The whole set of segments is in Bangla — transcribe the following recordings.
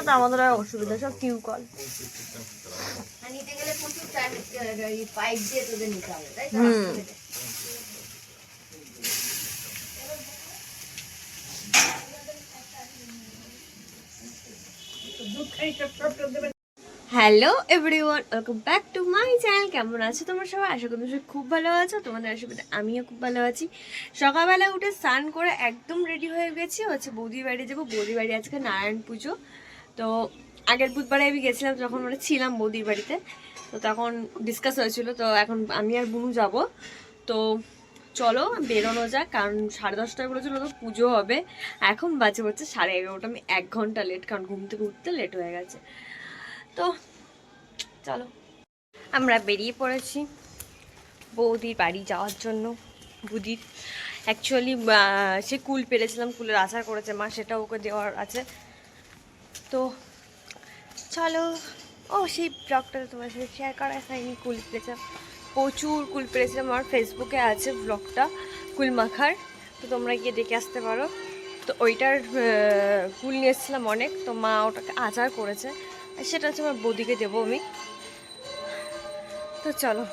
জন্য তো আমাদের আর অসুবিধা সব টিউ কল হুম। Hello everyone welcome back to my channel কেমন আছো তোমরা সবাই? আশা করি সবাই খুব ভালো আছো তোমাদের আশীর্বাদে আমিও খুব ভালো আছি। সকালবেলা উঠে স্নান করে একদম রেডি হয়ে গেছি হচ্ছে বৌদির বাড়ি যাব। বৌদির বাড়ি আজকে নারায়ণ পুজো তো আগের বুধবারে আমি গেছিলাম, যখন মানে ছিলাম বৌদির বাড়িতে, তো তখন ডিসকাস হয়েছিল, তো এখন আমি আর বুনু যাব। তো চলো, বেরোনো যাক, কারণ সাড়ে দশটায় বলেছিল তো পুজো হবে। এখন বাজে হচ্ছে সাড়ে এগারোটা, আমি এক ঘণ্টা লেট কারণ ঘুম থেকে উঠতে লেট হয়ে গেছে। তো চলো। আমরা বেরিয়ে পড়েছি বৌদির বাড়ি যাওয়ার জন্য, বুদির। অ্যাকচুয়ালি সে কুল পেরেছিলাম, কুলের আচার করেছে মা, সেটা ওকে দেওয়ার আছে। তো চলো, ও, সেই ব্লগটা তোমার সাথে শেয়ার করা হয়নি, কুল পেরেছিলাম প্রচুর কুল পেরেছিলাম আমার ফেসবুকে আছে ব্লগটা কুল মাখার তো তোমরা গিয়ে দেখে আসতে পারো। তো ওইটার কুল নিয়ে এসেছিলাম অনেক, তো মা ওটাকে আচার করেছে। সেটা হচ্ছে আমার বৌদিকে দেবো আমি। তো চলো।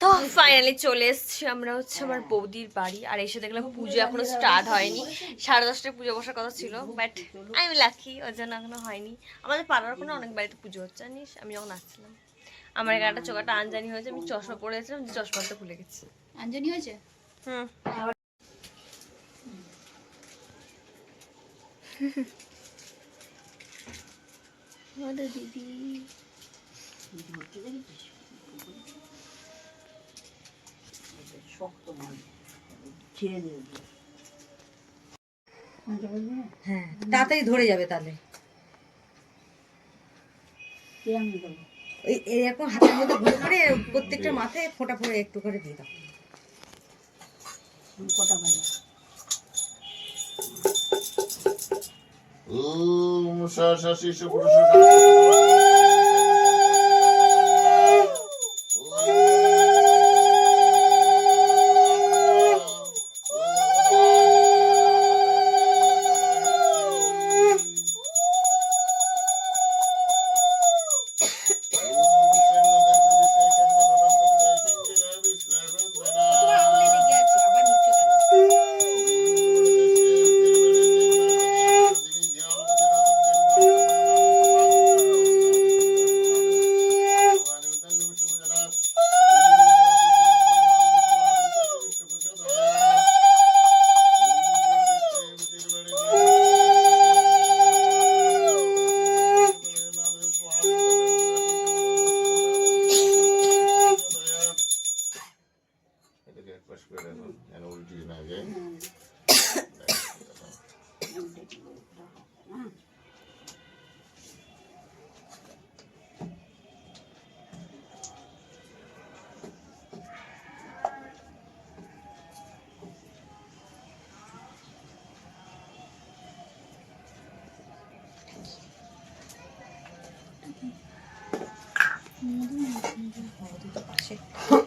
তো ফাইনালি চলে এসেছি আমরা হচ্ছে আমার বৌদির বাড়ি। আর এসে দেখলাম পুজো এখনও স্টার্ট হয়নি। সাড়ে দশটায় পুজো বসার কথা ছিল বাট আমি লাকি ওর জন্য এখনও হয়নি। আমাদের পাড়ার কোনো অনেক বাড়িতে পুজো হচ্ছে জানিস? আমি যখন আসছিলাম আমার এখানটা চোখাটা আনজানি হয়েছে আমি চশমা পরে গেছিলাম চশমাটা খুলে গেছি। আঞ্জনি হয়েছে? হুম। আমাদের দিদি হ্যাঁ তাড়াতাড়ি ধরে যাবে তাহলে। ওই এরকম হাতের মধ্যে ঘুরে করে প্রত্যেকটা মাথায় ফোঁটা ফোঁটা একটু করে দিয়ে দাও। ওম শাশাশি সুপুরুষ তোমার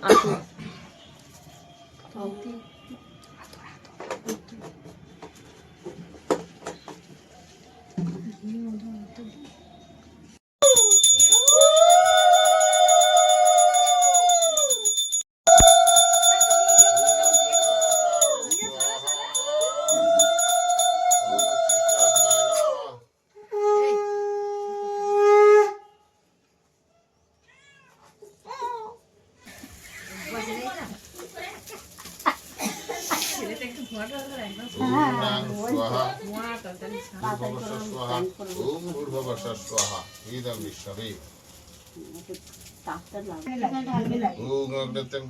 ওম অগ্নিত্যং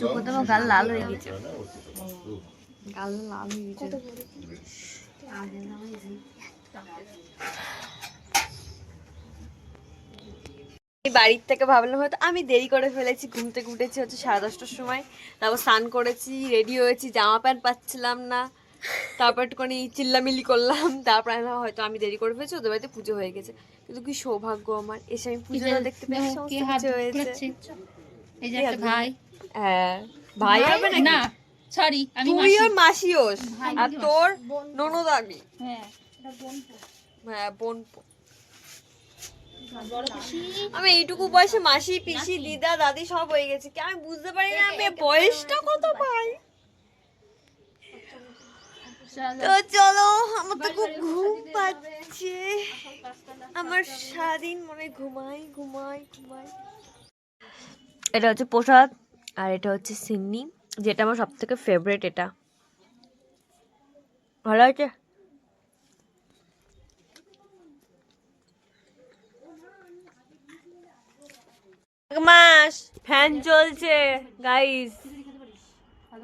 চোখ তো আমার গাল লাল হয়ে গেছে গাল লাল হয়ে গেছে এই বাড়ির থেকে ভাবলাম হয়তো আমি দেরি করে ফেলেছি ঘুম থেকে উঠেছি হচ্ছে সাড়ে দশটার সময়। তারপর স্নান করেছি রেডি হয়েছি জামা প্যান্ট পাচ্ছিলাম না। তারপর একটুখানি চিল্লামিল্লি করলাম তারপর হয়তো আমি দেরি করে ফেলেছি ওদের বাড়িতে পুজো হয়ে গেছে। কিন্তু কি সৌভাগ্য আমার এসে আমি পুজোটা দেখতে পেয়ে সমস্ত কে হাত কিছু হয়েছে। ঘোরাচ্ছে? এই যে কে একটা হাত ভাই। হ্যাঁ। ভাই হবে না সরি আমি তুই ওর মাসি আর তোর ননদ আমি। হ্যাঁ। হ্যাঁ বোন আমি এইটুকু বয়সে মাসি পিসি দিদা দাদি সব হয়ে গেছে। কি আমি বুঝতে পারি না আমি বয়সটা কত পাই তো চলো আমার তো খুব ঘুম পাচ্ছে। আমার সারাদিন মনে হয় ঘুমাই ঘুমাই ঘুমাই। এটা হচ্ছে প্রসাদ আর এটা হচ্ছে সিন্নি যেটা আমার সব থেকে ফেভারিট এটা। ভালো আছে? মাস ফ্যান চলছে গাইস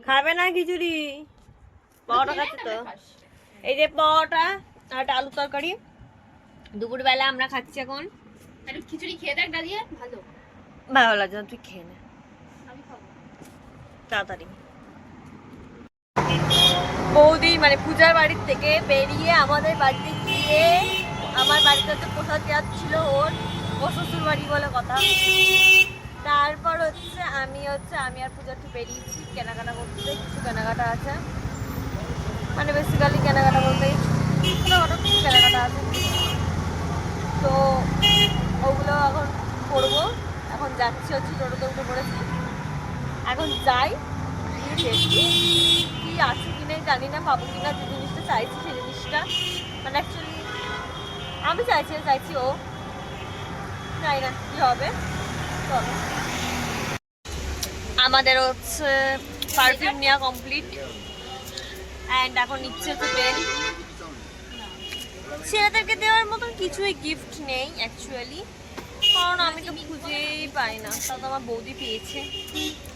খাবে না খিচুড়ি? পাওয়াটা খাচ্ছে তো। এই যে পাওয়াটা আর আলু তরকারি। দুপুরবেলা আমরা খাচ্ছি এখন। খিচুড়ি খেয়ে দেখ ডালিয়ে ভালো। ভালো লাগছে না, তুই খেয়ে নে। তাড়াতাড়ি। বৌদি মানে পূজার বাড়ির থেকে বেরিয়ে আমাদের বাড়িতে গিয়ে আমার বাড়িতে হচ্ছে প্রসাদ যাচ্ছিল ওর। ও শ্বশুর বাড়ি বলে কথা তারপর হচ্ছে আমি হচ্ছে, আমি আর পূজা একটু বেরিয়েছি, কেনাকাটা করতে। কিছু কেনাকাটা আছে। মানে বেসিক্যালি কেনাকাটা বলতে ছোটোখাটো কিছু কেনাকাটা আছে। তো ওগুলো এখন করব। এখন যাচ্ছি হচ্ছে টোটোতে উঠে পড়েছি। এখন যাই দেখি কি আছে কি নেই, জানি না পাবো কিনা, যে জিনিসটা চাইছি সেই জিনিসটা। মানে অ্যাকচুয়ালি আমি চাইছি চাইছি ও। কি হবে। আমাদের হচ্ছে পারফিউম নেওয়া কমপ্লিট অ্যান্ড এখন নিচ্ছে হচ্ছে পেন ছেলেদেরকে দেওয়ার মতন কিছুই গিফট নেই অ্যাকচুয়ালি কারণ আমি তো খুঁজেই পাই না। তা তো আমার বৌদি পেয়েছে।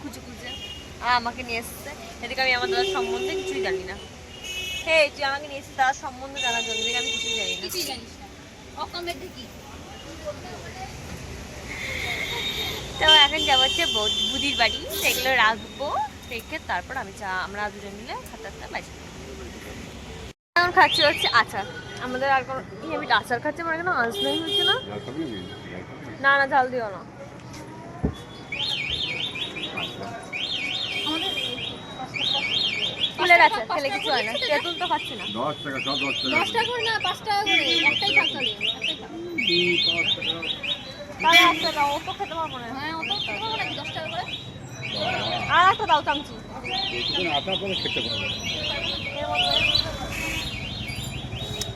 খুঁজে খুঁজে। আর আমাকে নিয়ে এসছে। এদিকে আমি আমার দাদার সম্বন্ধে কিছুই জানি না। হে তুই আমাকে নিয়ে এসেছিস দাদার সম্বন্ধে জানার জন্য। আমি কিছুই জানি না। কিছুই জানিস না। অকমের দেখি তো এখন যাব হচ্ছে বুদির বাড়ি। সেগুলো রাখব রেখে তারপর আমি চা আমরা দুজন মিলে খাতে খাতে বাজি এখন খাচ্ছি হচ্ছে আচার। আমাদের আর কোনো আমি আচার খাচ্ছি আমার কেন আঁচ নেই হচ্ছে না? না না ঝাল দিও না। ফুলের আচার খেলে কিছু হয় না। তেঁতুল তো খাচ্ছি না। দশ টাকা সব দশ টাকা। দশ টাকা করে না পাঁচ টাকা করে একটাই একটাই আর একটা দাও চামচি। করে খেতে পারবে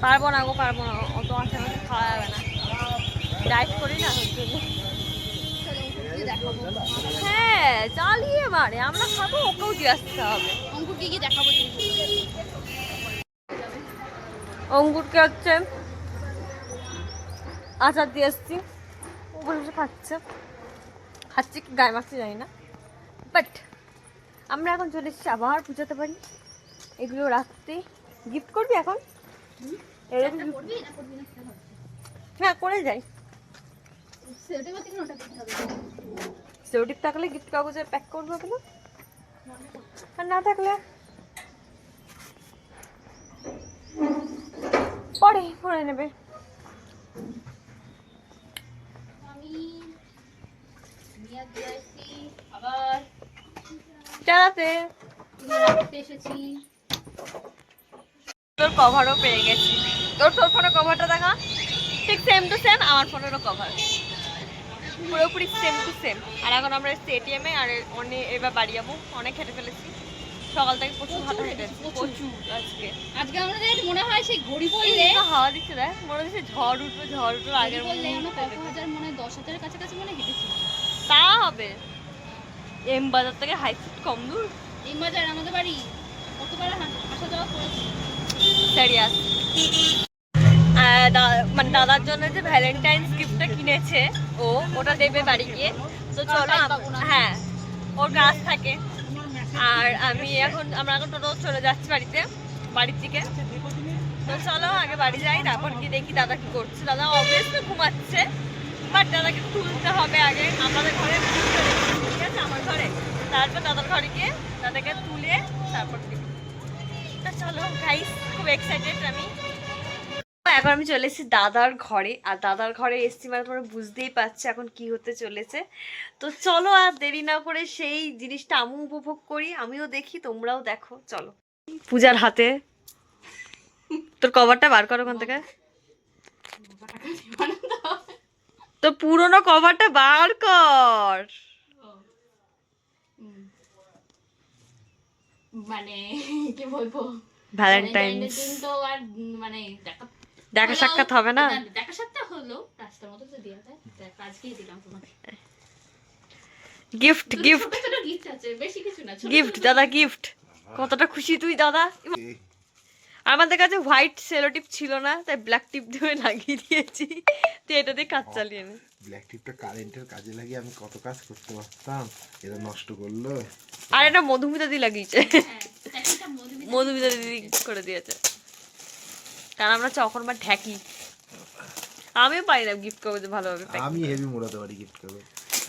পারব না গো পারব না। অত আচার মাছে খাওয়া যাবে না। ডায়েট করি না হ্যাঁ চালিয়ে মারে আমরা খাব ওকেও দিয়ে আসতে হবে। অঙ্কুরকে গিয়ে দেখাবো অঙ্কুরকে হচ্ছে আচার দিয়ে এসছি। ও বসে খাচ্ছে। খাচ্ছে কি গায়ে মাখতে জানি না। বাট আমরা এখন চলে এসেছি আবার পুজোতে পারি এগুলো রাখতে গিফট করবি এখন। হ্যাঁ করে যাই। সেউটিপ থাকলে গিফট কাগজে প্যাক করব কেন আর না থাকলে? পরে পরে নেবে আমি নিয়ে দিয়ে আসছি আবার চালাতে। এসেছি তোর কভারও পেয়ে গেছি। তোর তোর ফোনে কভারটা দেখা? ঠিক সেম টু সেম আমার ফোনেরও কভার পুরোপুরি সেম টু সেম আর এখন আমরা এসছি এটিএমে আর অনেক এবার বাড়ি যাব। অনেক হেঁটে ফেলেছি। সকাল থেকে প্রচুর হাঁটা হেঁটেছি প্রচুর। আজকে। আজকে আমাদের মনে হয় সেই ঘড়ি পড়লে হাওয়া দিচ্ছে দেখ। মনে হচ্ছে ঝড় উঠবে ঝড় উঠবে আগের আমরা কত হাজার মনে হয় দশ হাজারের কাছাকাছি মনে হেঁটেছি তা হবে। এম বাজার থেকে হাই ফুট কম দূর? এই মজার আমাদের বাড়ি কতবার আসা যাওয়া করেছি? সিরিয়াস মানে দাদার জন্য যে ভ্যালেন্টাইন্স গিফটটা কিনেছে ও ওটা দেবে বাড়ি গিয়ে। তো চলো। হ্যাঁ ওর কাজ থাকে। আর আমি এখন আমরা এখন টোটো চলে যাচ্ছি বাড়িতে বাড়ির দিকে। তো চলো আগে বাড়ি যাই তারপর কি দেখি দাদা কি করছে। দাদা অবভিয়াসলি ঘুমাচ্ছে। বাট দাদাকে তুলতে হবে আগে। আমাদের ঘরে ঠিক আছে? আমার ঘরে। তারপর দাদার ঘরে গিয়ে দাদাকে তুলে তারপর দিবি চলো গাইস খুব এক্সাইটেড আমি। এখন আমি চলে এসেছি দাদার ঘরে। আর দাদার ঘরে এসেছি মানে তোমরা বুঝতেই পারছ এখন কি হতে চলেছে। তো চলো আর দেরি না করে সেই জিনিসটা আমিও উপভোগ করি, আমিও দেখি, তোমরাও দেখো। চলো। পূজার হাতে। তোর কভারটা বার করো ওখান থেকে। তো পুরনো কভারটা বার কর। মানে কি বলব? ভ্যালেন্টাইন্স তো আর মানে দেখা দেখা সাক্ষাৎ হবে না? দেখা সাক্ষাৎ হলো রাস্তার মতো তো দেওয়া যায়। আজকেই দিলাম তোমাকে। গিফট গিফট ছোট ছোট গিফট আছে বেশি কিছু না ছোট গিফট ছোট দাদা গিফট কতটা খুশি তুই দাদা? আমাদের কাছে হোয়াইট সেলো টিপ ছিল না তাই ব্ল্যাক টিপ দিয়ে লাগিয়ে দিয়েছি। তুই এটা দিয়ে কাজ চালিয়ে নে। ব্ল্যাক টিপটা কারেন্টের কাজে লাগিয়ে আমি কত কাজ করতে পারতাম এটা নষ্ট করল। আর এটা মধুমিতা দিয়ে লাগিয়েছে। হ্যাঁ, মধুমিতা মধুমিতা দিদি করে দিয়েছে। কারণ আমরা চখন বা ঢ্যাকি। আমিও পারি না গিফট করতে ভালোভাবে আমি হেভি মোড়াতে পারি গিফট করব।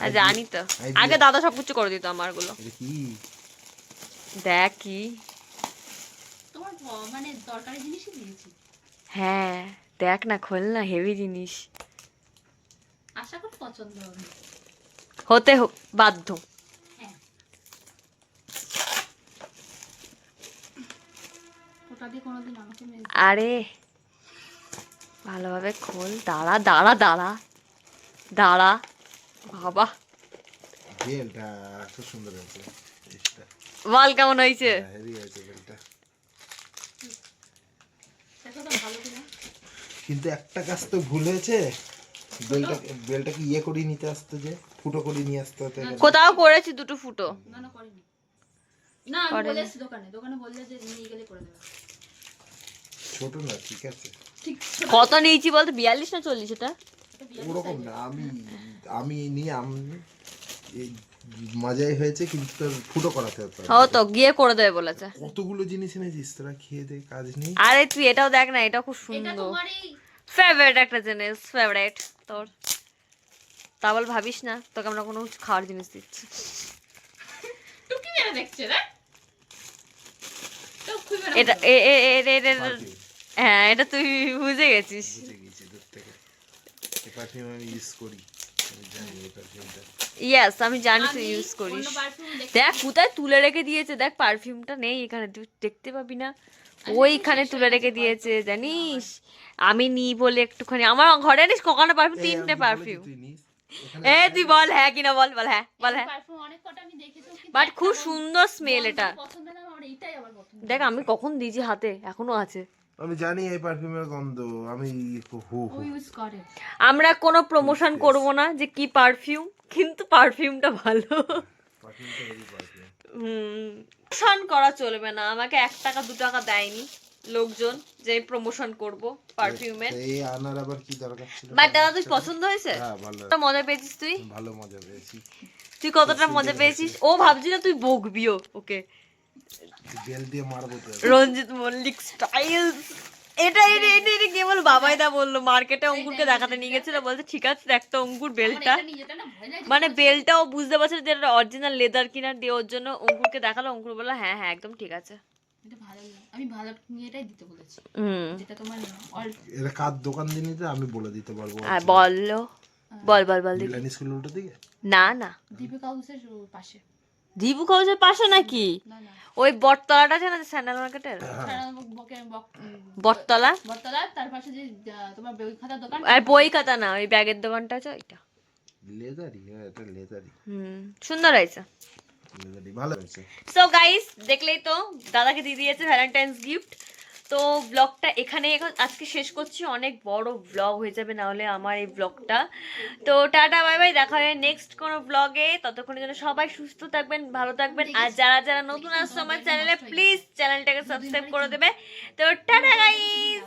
আর জানি তো। আগে দাদা সব কিছু করে দিত আমারগুলো। গুলো কি? দেখ কি। মানে দরকারি জিনিসই দিয়েছি। হ্যাঁ দেখ না খোল না হেভি জিনিস। আশা করি পছন্দ হবে। হতে হো- বাধ্য। হ্যাঁ। ওটা দিয়ে কোনোদিন আমাকে মেরে আরে ভালোভাবে খোল দাঁড়া দাঁড়া দাঁড়া দাঁড়া বাবা। বেলটা খুব সুন্দর হয়েছে বল কেমন হয়েছে? হেভি হয়েছে বেলটা দেখো তো ভালো কিনা কিন্তু একটা কাজ তো ভুল হয়েছে। বেলটা বেলটাকে ইয়ে করে নিতে আসতো যে ফুটো করে নিয়ে আসতে হতো। কোথাও করেছি দুটো ফুটো। না না করিনি। না আমি করেনি। বলে এসেছি দোকানে। দোকানে বললে যে নিয়ে গেলে করে দেবে। ছোট না ঠিক আছে। কত নিয়েছি বলতো? বিয়াল্লিশ না চল্লিশ এটা? ওরকম না আমি আমি নিয়ে আমি এই মজাই হয়েছে কিন্তু তোর ফুটো করাতে হতো। ও তো গিয়ে করে দেবে বলেছে। কতগুলো জিনিস এনেছিস? তোরা খেয়ে দে কাজ নেই। আরে তুই এটাও দেখ না এটাও খুব এটা সুন্দর। তোমারই ফেভারিট একটা জিনিস ফেভারিট তোর তা বল ভাবিস না তোকে আমরা কোনো কিছু খাওয়ার জিনিস দিচ্ছি টুকি মেরে দেখছে রে এটা। হ্যাঁ এটা তুই বুঝে গেছিস পারফিউম আমি ইউজ করি ইয়েস আমি জানি তুই ইউজ করিস। দেখ কোথায় তুলে রেখে দিয়েছে? দেখ পারফিউমটা নেই এখানে তুই দেখতে পাবি না। ওইখানে তুলে রেখে দিয়েছে জানিস? আমি নিই বলে একটুখানি। আমার ঘরে নিস কখনো পারফিউম তিনটে পারফিউম এ তুই বল হ্যাঁ কিনা বল বল হ্যাঁ বল হ্যাঁ। পারফিউম অনেক কটা আমি দেখেছি কিন্তু বাট খুব সুন্দর স্মেল এটা। পছন্দ না আমার এইটাই আবার পছন্দ। দেখ আমি কখন দিয়েছি হাতে? এখনও আছে। আমি জানি এই পারফিউমের গন্ধ আমি হু হু। আমরা কোনো প্রমোশন করব না যে কি পারফিউম কিন্তু পারফিউমটা ভালো। প্রমোশন করা চলবে না আমাকে এক টাকা দু টাকা দেয়নি লোকজন যে প্রমোশন করব পারফিউমের এই আনার আবার কি দরকার ছিল? বাট দাদা তুই পছন্দ হয়েছে? হ্যাঁ ভালো। মজা পেয়েছিস তুই? ভালো মজা পেয়েছি। তুই কতটা মজা পেয়েছিস? ও ভাবছি না তুই বকবিও ওকে। বেল দিয়ে মারবো রঞ্জিত মল্লিক স্টাইল এটা এটা এটা এটা কেবল বাবাই দা বলল মার্কেটে অঙ্কুরকে দেখাতে নিয়ে গেছিল। বলতে ঠিক আছে দেখ তো অঙ্কুর বেলটা। মানে বেলটা ও বুঝতে পারছে না যে এটা অরিজিনাল লেদার কিনা। দিয়ে ওর জন্য অঙ্কুরকে দেখাল। অঙ্কুর বলল হ্যাঁ হ্যাঁ একদম ঠিক আছে। এটা ভালো লাগে। আমি ভালো নিয়েটাই দিতে বলেছি। হুম। যেটা তোমার এটা কার দোকান আমি বলে দিতে পারব। আর বলল। বল বল বল দিকে? না না। দীপিকা হাউসের পাশে। দীপু হাউসের পাশে নাকি? ওই বটতলাটা আছে না স্যান্ডেল মার্কেটের? উম, বটতলা? বটতলা তার পাশে যে তোমার বই খাতা দোকান। আর বই খাতা না ওই ব্যাগের দোকানটা আছে ওইটা। লেদারি হ্যাঁ এটা লেদারি হুম সুন্দর হয়েছে। লেদারি ভালো হয়েছে। সো গাইস দেখলেই তো দাদাকে দিয়ে দিয়েছে ভ্যালেন্টাইন্স গিফট তো ব্লগটা এখানে এখন আজকে শেষ করছি। অনেক বড় ব্লগ হয়ে যাবে নাহলে আমার এই ব্লগটা তো টাটা বাই বাই দেখা হবে নেক্সট কোনো ব্লগে ততক্ষণের জন্য সবাই সুস্থ থাকবেন ভালো থাকবেন। আর যারা যারা নতুন আসছে আমার চ্যানেলে প্লিজ চ্যানেলটাকে সাবস্ক্রাইব করে দেবে। তো টাটা গাইস